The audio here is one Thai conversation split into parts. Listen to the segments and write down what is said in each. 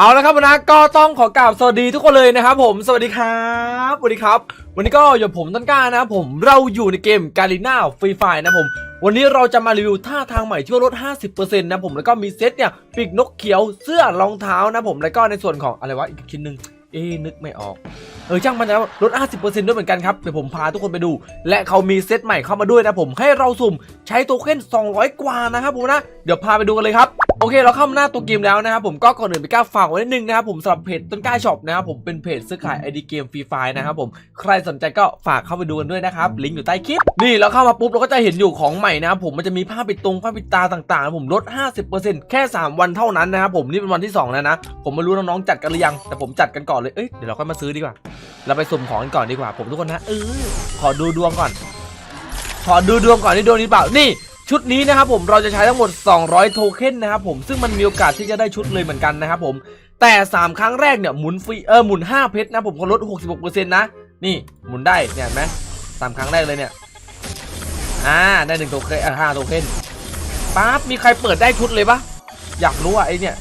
เอาละครับวันนี้ก็ต้องขอกราบสวัสดีทุกคนเลยนะครับผมสวัสดีครับสวัสดีครับ วันนี้ก็อยู่ผมต้นกล้านะครับผมเราอยู่ในเกมกาลิน่าฟรีไฟนะผม วันนี้เราจะมารีวิวท่าทางใหม่ที่ว่าลด 50%นะผมแล้วก็มีเซตเนี่ยปีกนกเขียวเสื้อรองเท้านะผมแล้วก็ในส่วนของอะไรวะอีกชิ้นหนึ่ง เอ๊นึกไม่ออก เออช่างมันแล้วลด 50%ด้วยเหมือนกันครับ เดี๋ยวผมพาทุกคนไปดู และเขามีเซตใหม่เข้ามาด้วยนะผมให้เราสุ่มใช้โทเค็น200 กว่านะครับผมนะ เดี๋ยวพาไปดูกันเลยครับโอเคเราเข้ามาหน้าตัวเกมแล้วนะครับผมก็ก่อนอื่นไปกล้าฝากไว้นิดนึงนะครับผมสำหรับเพจต้นกล้าช็อปนะครับผมเป็นเพจซื้อขายไอดีเกมฟรีไฟนะครับผมใครสนใจก็ฝากเข้าไปดูกันด้วยนะครับลิงก์อยู่ใต้คลิปนี่เราเข้ามาปุ๊บเราก็จะเห็นอยู่ของใหม่นะครับผมมันจะมีผ้าปิดตรงผ้าปิดตาต่างๆนะผมลด 50%แค่ 3 วันเท่านั้นนะครับผมนี่เป็นวันที่2แล้วนะผมไม่รู้น้องๆจัดกันหรือยังแต่ผมจัดกันก่อนเลยเอ้ยเดี๋ยวเราค่อยมาซื้อดีกว่า เราไปสุ่มของกันก่อนดีกว่า ผมทุกคนนะเออขอดูดวงก่อน ขอดูดวงก่อนนี่ดวงนี้เปล่านี่ชุดนี้นะครับผมเราจะใช้ทั้งหมด 200 โทเค็นนะครับผมซึ่งมันมีโอกาสที่จะได้ชุดเลยเหมือนกันนะครับผมแต่ 3 ครั้งแรกเนี่ยหมุนฟรีเออหมุน 5 เพชรนะผมเขาลด 66%นะนี่หมุนได้เนี่ยเห็นไหมสามครั้งแรกเลยเนี่ยอ่าได้หนึ่งโทเค็นอ่าห้าโทเค็นปั๊บมีใครเปิดได้ชุดเลยปะอยากรู้อะไอเนี่ย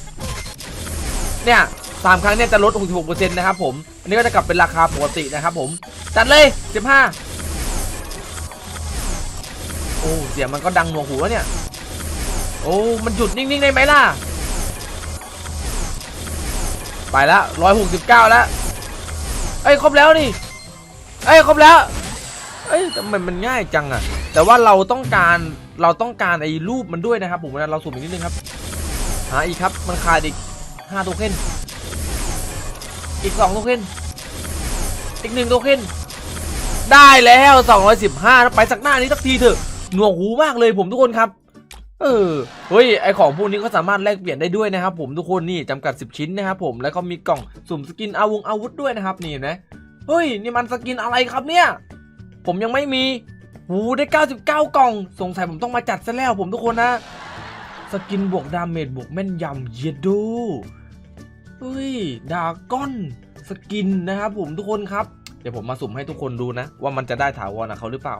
เนี่ย สามครั้งเนี่ยจะลด 66%นะครับผม อันนี้ก็จะกลับเป็นราคาปกตินะครับผม จัดเลย 15 โอ้เสียงมันก็ดังหนวกหูแล้วเนี่ย โอ้มันหยุดนิ่ง ๆ ได้ไหมล่ะ ไปละร้อยหกสิบเก้าแล้ว เอ้ย ครบแล้วนี่ เอ้ย ครบแล้ว เอ้ยทำไมมันง่ายจังอะแต่ว่าเราต้องการเราต้องการไอ้รูปมันด้วยนะครับผมนเราสุ่มอีกนิดนึงครับ หาอีกครับ มันขาดอีกห้าโทเค็น อีกสองโทเค็นอีกหนึ่งโทเค็นได้แล้ว215ไปสักหน้านี้สักทีเถอะหนวกหูมากเลยผมทุกคนครับ เออเฮ้ยไอของพวกนี้ก็สามารถแลกเปลี่ยนได้ด้วยนะครับ ผมทุกคนนี่จำกัด 10 ชิ้นนะครับผมแล้วก็มีกล่องสุ่มสกินอาวงอาวุธด้วยนะครับนี่นไหมเฮ้ยนี่มันสกินอะไรครับเนี่ย ผมยังไม่มีหูได้ 99 กล่อง สงสัยผมต้องมาจัดซะแล้วผมทุกคนนะ สกินบวกดาเมจบวกแม่นยำเยดดู เฮ้ยดาก้อนสกินนะครับผมทุกคนครับ เดี๋ยวผมมาสุ่มให้ทุกคนดูนะ ว่ามันจะได้ถาวรกับเขาหรือเปล่า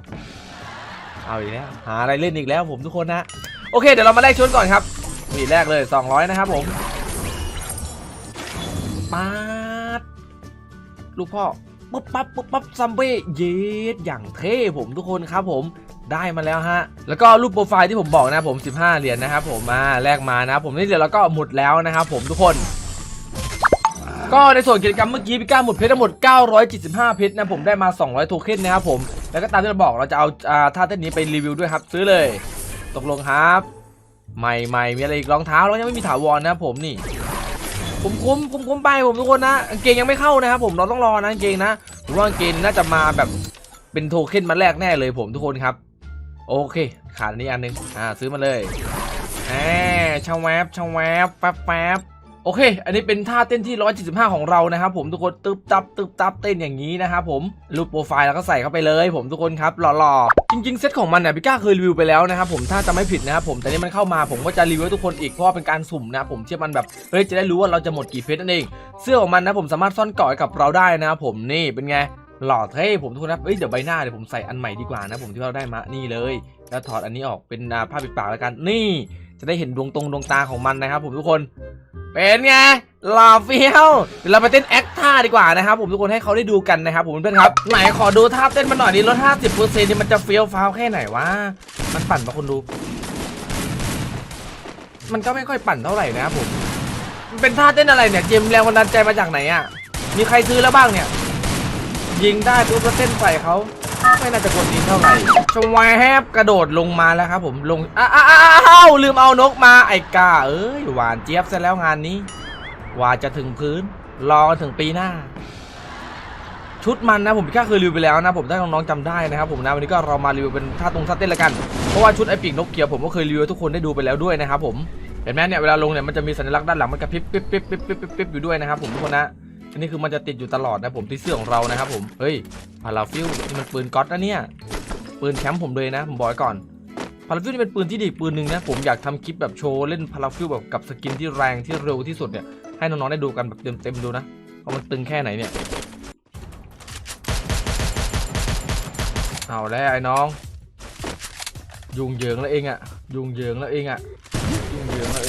เอาอีกแล้วหาอะไรเล่นอีกแล้วผมทุกคนนะโอเคเดี๋ยวเรามาแลกชุดก่อนครับมีแรกเลย 200 นะครับผมปาดลูกพ่อปุ๊บปั๊บปุ๊บปั๊บซัมเบ้เยสอย่างเท่ผมทุกคนครับผมได้มาแล้วฮะ แล้วก็รูปโปรไฟล์ที่ผมบอกนะผม 15 เหรียญนะครับผมมาแลกมานะผมนี่เดี๋ยวเราก็หมดแล้วนะครับผมทุกคน ก็ในส่วนกิจกรรมเมื่อกี้พี่ก้าหมดเพชรทั้งหมด 975 เพชรนะผมได้มา 200 โทเค็นนะครับผม แล้วก็ตามที่เราบอกเราจะเอาท่าเต้นนี้ไปรีวิวด้วยครับ ซื้อเลย ตกลงครับ ใหม่ใหม่มีอะไรอีกรองเท้าแล้วยังไม่มีถาวรนะครับผมนี่คุ้มคุ้มคุ้มคุ้มไปผมทุกคนนะกางเกงยังไม่เข้านะครับผมเราต้องรอนะกางเกงนะผมว่างเกงน่าจะมาแบบเป็นโทเค็นมาแรกแน่เลยผมทุกคนครับ โอเค ขาดอันนี้อันหนึงอ่าซื้อมาเลยแหมชาแวบชาแวบแป๊บแป๊บ โอเค อันนี้เป็นท่าเต้นที่ 175 ของเรานะครับผมทุกคนตึบตับตึบตับเต้นอย่างนี้นะครับผมรูปโปรไฟล์แล้วก็ใส่เข้าไปเลย ผมทุกคนครับหล่อๆจริงๆเซตของมันเนี่ยพี่ก้าเคยรีวิวไปแล้วนะครับผมถ้าจะไม่ผิดนะครับผมแต่นี่มันเข้ามาผมก็จะรีวิวให้ทุกคนอีกเพราะว่าเป็นการสุ่มนะผมเชื่อมันแบบเฮ้ยจะได้รู้ว่าเราจะหมดกี่เพชรนั่นเองเสื้อของมันนะผมสามารถซ่อนเกาะกับเราได้นะครับผมนี่เป็นไงหล่อเท่ผมทุกคนนะเอ้ยเดี๋ยวใบหน้าเดี๋ยวผมใส่อันใหม่ดีกว่านะผมที่เราได้มานี่เลย แล้วถอดอันนี้ออกเป็นผ้าปิดปากแล้วกันนี่ จะได้เห็นดวงตรงดวงตาของมันนะครับผมทุกคน เป็นไงหล่อเฟี้ยวเดี๋ยวเราไปเต้นแอคท่าดีกว่านะครับผมทุกคนให้เขาได้ดูกันนะครับผมเพื่อนครับไหนขอดูท่าเต้นมันหน่อยดิลด50%นี่มันจะเฟี้ยวฟ้าวแค่ไหนวะมันปั่นมาคนดู มันก็ไม่ค่อยปั่นเท่าไหร่นะครับผมมันเป็นท่าเต้นอะไรเนี่ยเจมแรงบันดาลใจมาจากไหนอะมีใครซื้อแล้วบ้างเนี่ย ยิงได้ปุ๊บแล้วเต้นใส่เขา ไม่น่าจะกดนี้เท่าไหร่ชวายแฮบกระโดดลงมาแล้วครับผมลง อ้าวอ้าวลืมเอานกมาไอ้กาเอ้ยหวานเจี๊ยบซะแล้วงานนี้กว่าจะถึงพื้น รอถึงปีหน้า ชุดมันนะผมพี่ก้าเคยรีวิวไปแล้วนะผมถ้าน้องๆจำได้นะครับผมนะวันนี้ก็เรามารีวิวเป็นท่าตรงท่าเต้นละกันเพราะว่าชุดไอปีกนกเกียวผมก็เคยรีวิวให้ทุกคนได้ดูไปแล้วด้วยนะครับผมเห็นไหมเนี่ยเวลาลงเนี่ยมันจะมีสัญลักษณ์ด้านหลังมันกระพริบปิ๊บปิ๊บปิ๊บปิ๊บปิ๊บปิ๊บอยู่ด้วยนะครับผมทุกคนนะ อันนี้คือมันจะติดอยู่ตลอดนะผมที่เสื้อของเรานะครับผมเฮ้ยพาราฟิลนี่มันปืนก๊อตนะเนี่ยปืนแชมป์ผมเลยนะผมบอกไว้ก่อนพาราฟิลนี่เป็นปืนที่ดีปืนหนึ่งนะผมอยากทำคลิปแบบโชว์เล่นพาราฟิลแบบกับสกินที่แรงที่เร็วที่สุดเนี่ยให้น้องๆได้ดูกันแบบเต็มๆดูนะว่ามันตึงแค่ไหนเนี่ยเอาแล้วไอ้น้อง ยุงเหยิงแล้วเองอะยุงเหยิงแล้วเองอะยุงเหยิงแล้วเอง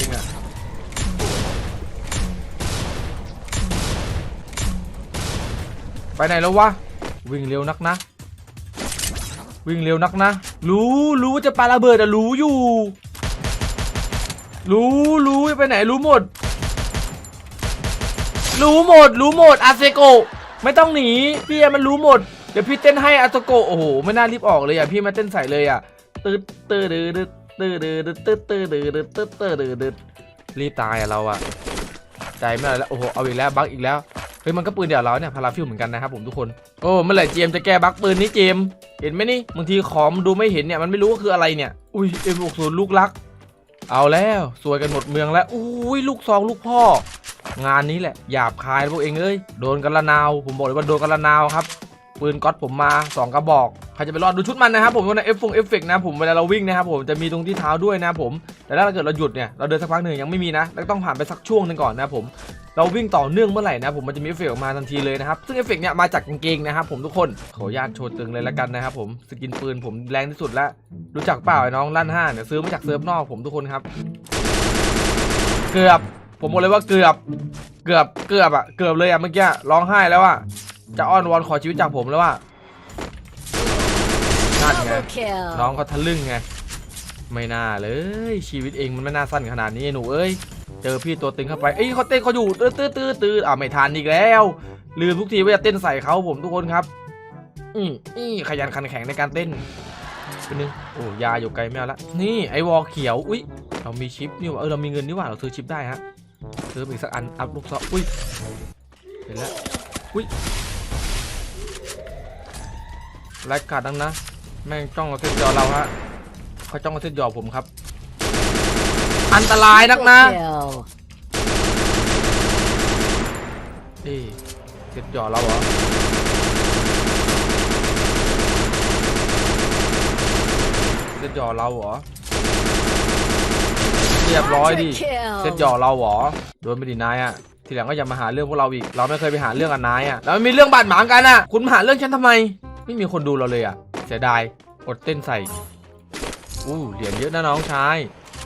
ไปไหนแล้ววะ วิ่งเร็วนักนะ วิ่งเร็วนักนะ รู้รู้ว่าจะปาระเบิดอะรู้อยู่ รู้รู้ไปไหนรู้หมด รู้หมด รู้หมดอาเซโกไม่ต้องหนีพี่มันรู้หมดเดี๋ยวพี่เต้นให้อาเซโกโอ้โหไม่น่ารีบออกเลยอะพี่มาเต้นใส่เลยอะตืดตืดตืดตืดตืดตืดตืดตืดตืดตืดตืดตืดรีบตายอะเราอะใจไม่ได้แล้วโอ้โหเอาอีกแล้วบั๊กอีกแล้ว เฮ้ยมันก็ปืนเดี่ยวเราเนี่ยพาราฟิวเหมือนกันนะครับผมทุกคนโอ้เมื่อไหร่เจมจะแก้บั๊กปืนนี้เจม เห็นไหมนี่บางทีขอมดูไม่เห็นเนี่ยมันไม่รู้ว่าคืออะไรเนี่ยอุ้ยเอ็มหกศูนย์ลูกรัก เอาแล้วสวยกันหมดเมืองแล้วอุ้ยลูกซองลูกพ่อ งานนี้แหละหยาบคายพวกเองเอ้ยโดนกันละนาว ผมบอกเลยว่าโดนกันละนาวครับปืนก๊อตผมมา2กระบอกใครจะไปรอดดูชุดมันนะครับผมในเอฟฟงเอฟเฟกนะผมเวลาเราวิ่งนะครับผมจะมีตรงที่เท้าด้วยนะผม แต่ถ้าเกิดเราหยุดเนี่ยเราเดินสักพักหนึ่งยังไม่มีนะ แล้วต้องผ่านไปสักช่วงหนึ่งก่อนนะผม เราวิ่งต่อเนื่องเมื่อไหร่นะผมมันจะมีเอฟเฟกต์ออกมาทันทีเลยนะครับซึ่งเอฟเฟกต์เนี่ยมาจากกางเกงนะครับผมทุกคนขออนุญาตโชว์ตึงเลยละกันนะครับผมสกินปืนผมแรงที่สุดแล้วรู้จักเปล่าไอ้น้องลั่นห้าเนี่ยซื้อมาจากเซิร์ฟนอกผมทุกคนครับ เกือบ ผมบอกเลยว่าเกือบ เกือบเกือบอะเกือบเลยอะเมื่อกี้ร้องไห้แล้วอะจะอ้อนวอนขอชีวิตจากผมแล้วอะนั่นไง Double kill. น้องเขาทะลึ่งไงไม่น่าเลยชีวิตเองมันไม่น่าสั้นขนาดนี้หนูเอ้ย เจอพี่ตัวตึงเข้าไปเอ้ยเขาเต้นเขาอยู่ตื้อตื้อตื้อตื้ออะไม่ทันอีกแล้วลืมทุกทีว่าจะเต้นใส่เขาผมทุกคนครับ อืมนี่ขยันขันแข็งในการเต้นคนนึงโอ้ยาอยู่ไกลไม่ละนี่ไอวอลเขียวอุ้ยเรามีชิปนี่ว่าเออเรามีเงินนี่ว่าเราซื้อชิปได้ฮะซื้อไปอีกสักอันอัพลูกซออุ้ยเห็นแล้วอุ้ยรายการดังนะแม่งจ้องเอาเส้นจอเราฮะเขาจ้องเอาเส้นจอผมครับ อันตรายนักนะ Triple kill. เอ้ยเส้นจอเราเหรอเส้นจอดเราเหรอเรียบร้อยดิเซ็ตหยอกเราเหรอโดนไม่ดีนายอะทีหลังก็อย่ามาหาเรื่องพวกเราอีก เราไม่เคยไปหาเรื่องกับนายอะแล้วมันมีเรื่องบาดหมางกันอะคุณมาหาเรื่องฉันทำไม ไม่มีคนดูเราเลยอะเสียดายอดเต้นใส่อู้เหรียญเยอะนะน้องชาย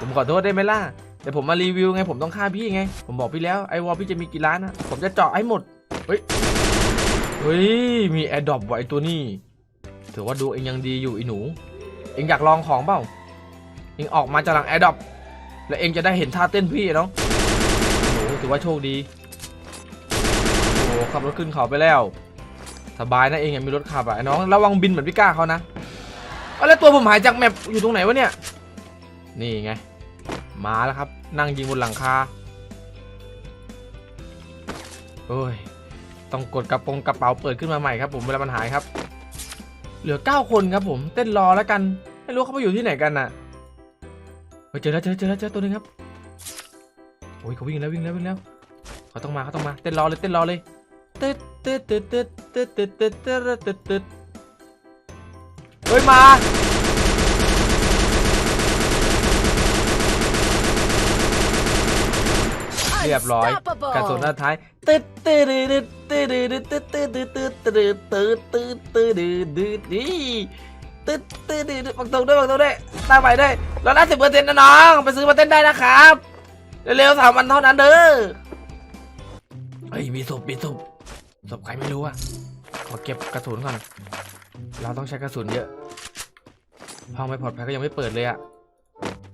ผมขอโทษได้ไหมล่ะ แต่ผมมารีวิวไงผมต้องฆ่าพี่ไง ผมบอกพี่แล้วไอวอลพี่จะมีกี่ล้านอะผมจะเจาะให้หมด เฮ้ย เฮ้ย มีแอร์ดรอปไว้ตัวนี้ ถือว่าดูเองยังดีอยู่ไอหนู เองอยากลองของเปล่า เองออกมาจากหลังแอร์ดรอปแล้วเองจะได้เห็นท่าเต้นพี่เนาะโอ้โหถือว่าโชคดี โอ้ขับรถขึ้นเขาไปแล้ว สบายนะเองยังมีรถขับอะไอ้น้องระวังบินเหมือนพี่ก้าเขานะอาแล้วตัวผมหายจากแมปอยู่ตรงไหนวะเนี่ย นี่ไง มาแล้วครับ นั่งยิงบนหลังคา โอ้ย ต้องกดกระโปรงกระเป๋าเปิดขึ้นมาใหม่ครับผมเวลามันหายครับ เหลือ 9 คนครับผมเต้นรอแล้วกัน ไม่รู้เขาไปอยู่ที่ไหนกันน่ะเฮ้ยเจอแล้วเจอเจอแล้วเจอตัวหนึงครับ โอ้ยเขาวิ่งแล้ววิ่งแล้ววิ่งแล้วเขาต้องมาเขาต้องมาเต้นรอเลยเต้นรอเลยเต้นเต้นเต้นเต้นเต้นเต้นเต้นเต้นเต้นเต้นเต้นเฮ้ยมา เรียบร้อย Unstoppable. กระสุนนัดท้ายตึ๊ดตึ๊ดตึ๊ดตึ๊ดตึ๊ดตึ๊ดตึ๊ดตึ๊ดตึ๊ดตึ๊ดตึ๊ดตึ๊ดตึ๊ดตึ๊ดตึ๊ดนี่ตึ๊ดตึ๊ดตึ๊ดบังตรงด้วยบังตรงด้วยตั้งไปด้วยร้อยละสิบเปอร์เซ็นต์นะน้อง ไปซื้อมาเต้นได้นะครับ เร็วๆสามวันเท่านั้นเด้อ เฮ้ย มีศพมีศพศพใครไม่รู้อะขอเก็บกระสุนก่อน เราต้องใช้กระสุนเยอะห้องไม่ปลอดภัยก็ยังไม่เปิดเลยอะ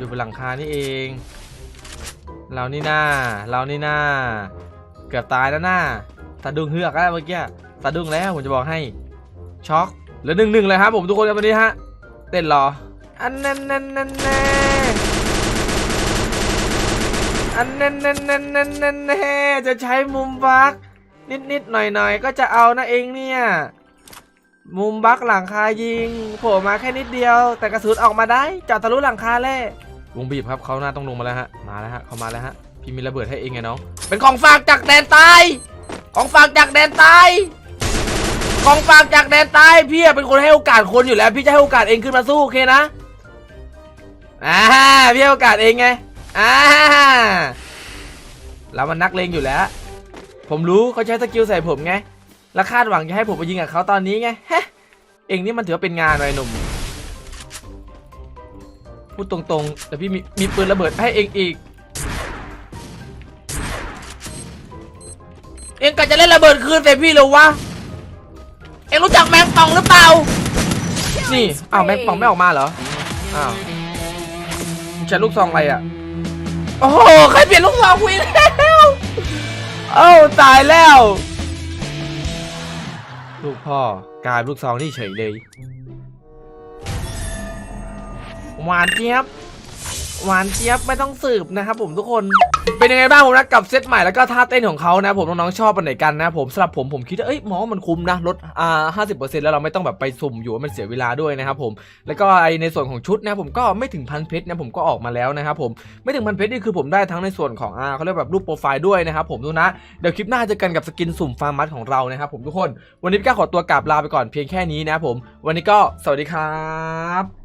อยู่บนหลังคานี่เอง เรานี่หน้า เรานี่หน้า เกือบตายแล้วหน้าสะดุ้งเฮือกแล้วเมื่อกี้สะดุ้งแล้วผมจะบอกให้ ช็อกเหลือหนึ่งหนึ่งเลยครับผมทุกคนครับตอนนี้ฮะ เต้นรอ อันนั้นนั่นนั่นแน่อันนั้นนั่นนั่นนั่นนั่นแน่จะใช้มุมบักนิดนิดหน่อยหน่อยก็จะเอานะเองเนี่ย มุมบักหลังคายิงโผล่มาแค่นิดเดียว แต่กระสุนออกมาได้จอดทะลุหลังคาเลย วงบีบครับเขาหน้าต้องลงมาแล้วฮะมาแล้วฮะเขามาแล้วฮะพี่มีระเบิดให้เองไงน้องเป็นของฝากจากแดนใต้ของฝากจากแดนใต้ของฝากจากแดนใต้พี่เป็นคนให้โอกาสคนอยู่แล้ว พี่จะให้โอกาสเองขึ้นมาสู้โอเคนะอ่าพี่ให้โอกาสเองไงอ่าเรามันนักเลงอยู่แล้ว ผมรู้เขาใช้สกิลใส่ผมไงแล้วคาดหวังจะให้ผมไปยิงกับเขาตอนนี้ไงฮะเองนี่มันถือว่าเป็นงานไอ้หนุ่ม พูดตรงๆ แต่พี่มีมีปืนระเบิดให้เองอีก เองกะจะเล่นระเบิดคืนใส่พี่เหรอวะ เองรู้จักแมงป่องหรือเปล่า นี่ อ้าวแมงป่องไม่ออกมาเหรอ อ้าวมึงใช้ลูกซองอะไรอะ โอ้โหใครเปลี่ยนลูกซองคุยแล้วเอ้าตายแล้ว ลูกพ่อกลายเป็นลูกซองนี่เฉยเลย หวานเจี๊ยบหวานเจี๊ยบไม่ต้องสืบนะครับผมทุกคนเป็นยังไงบ้างผมนะกับเซตใหม่แล้วก็ท่าเต้นของเขานะผมน้องๆชอบปันไหนกันนะผมสำหรับผมผมคิดว่าเอ้ยมองว่ามันคุ้มนะลดอ่าห้าสิบเปอร์เซ็นต์แล้วเราไม่ต้องแบบไปสุ่มอยู่ว่ามันเสียเวลาด้วยนะครับผมแล้วก็ไอในส่วนของชุดนะผมก็ไม่ถึงพันเพชรนะผมก็ออกมาแล้วนะครับผมไม่ถึงพันเพชรนี่คือผมได้ทั้งในส่วนของอ่าเขาเรียกแบบรูปโปรไฟล์ด้วยนะครับผมดูนะเดี๋ยวคลิปหน้าเจอกันกับสกินสุ่มฟาร์มัสของเรานะครับผมทุกคนวันนี้พี่ก้าขอตัวกราบลาไปก่อนเพียงแค่นี้นะผมวันนี้ก็สวัสดีครับ